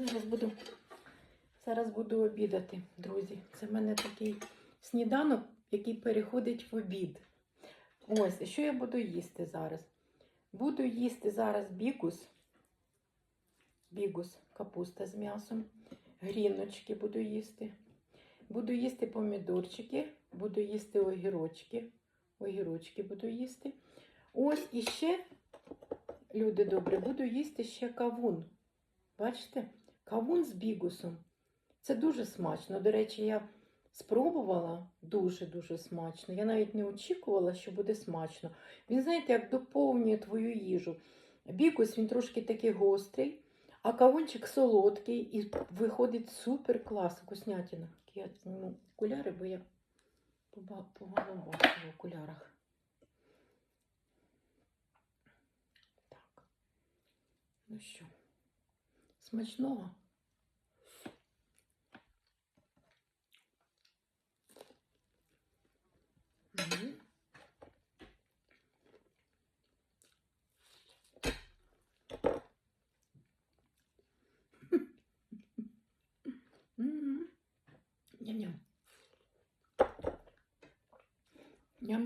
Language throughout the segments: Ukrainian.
Зараз буду, зараз буду обідати, друзі. Це в мене такий сніданок, який переходить в обід. Ось, що я буду їсти зараз? Буду їсти зараз бігус. Бігус, капуста з м'ясом. Гріночки буду їсти. Буду їсти помідорчики, буду їсти огірочки. Огірочки буду їсти. Ось і ще, люди добрі, буду їсти ще кавун. Бачите? Кавун з бігусом. Це дуже смачно. До речі, я спробувала дуже-дуже смачно. Я навіть не очікувала, що буде смачно. Він, знаєте, як доповнює твою їжу. Бігус він трошки такий гострий, а кавунчик солодкий і виходить супер клас, вкуснятина. Я зніму окуляри, бо я погано бачу в окулярах. Так. Ну що, смачного?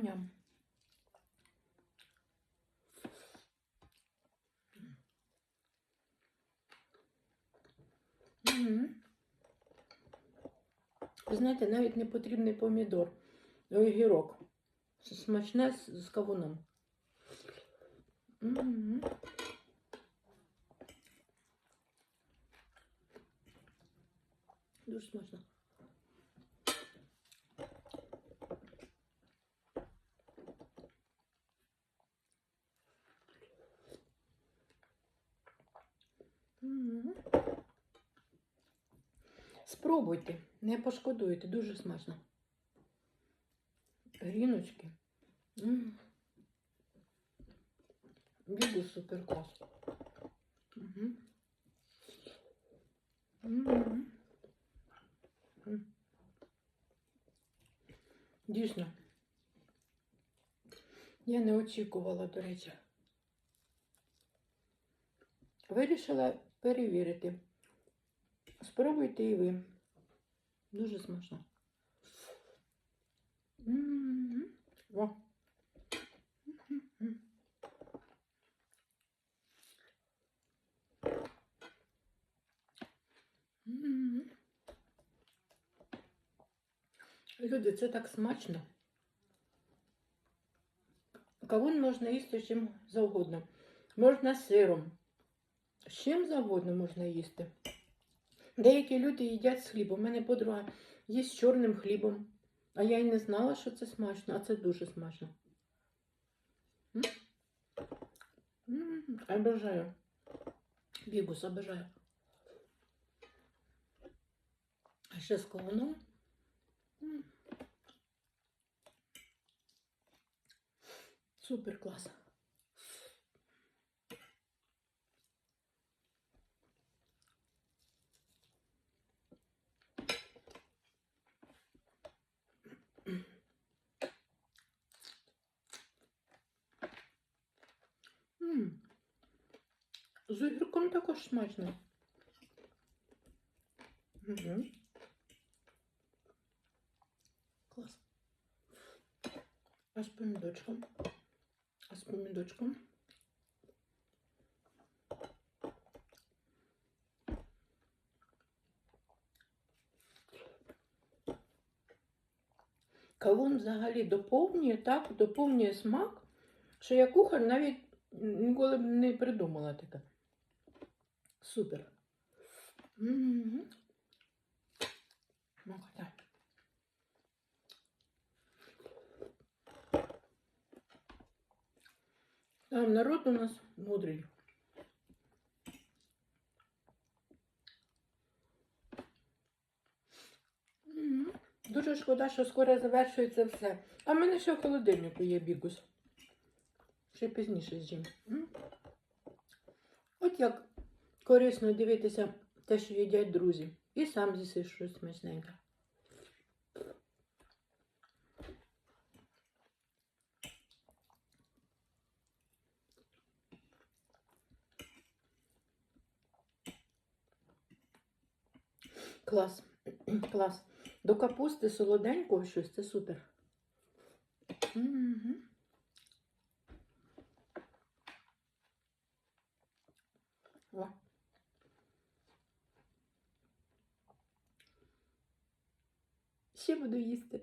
Ням-ням. Ви знаєте, навіть не потрібний помідор. Огірок. Смачне з, з кавуном. Дуже смачно. Спробуйте, не пошкодуєте, дуже смачно. Гріночки. М. Супер клас. Угу. Дійсно. Я не очікувала, до речі. Вирішила перевірити. Спробуйте і ви. Дуже смачно. М. М. М. Люди, це так смачно. Кавун можна їсти чим завгодно. Можна сиром. З чим завгодно можна їсти. Деякі люди їдять з хлібом. У мене подруга їсть з чорним хлібом. А я й не знала, що це смачно, а це дуже смачно. М? М, Обожаю. Бігус обожаю. А ще з кавуном. М. Супер клас. М. З огірком також смачно. Угу. Клас. А з помідочком. А з помідочком. Кавун взагалі доповнює так, доповнює смак, що я кухар навіть ніколи б не придумала таке. Супер. Угу. Смакота. Там народ у нас мудрий. Дуже шкода, що скоро завершується все. А в мене ще в холодильнику є бігус. Ще пізніше з'їм. От як корисно дивитися те, що їдять друзі. І сам з'їси щось смачненьке. Клас. Клас. До капусти солоденького щось, це супер. Угу. Ще буду їсти.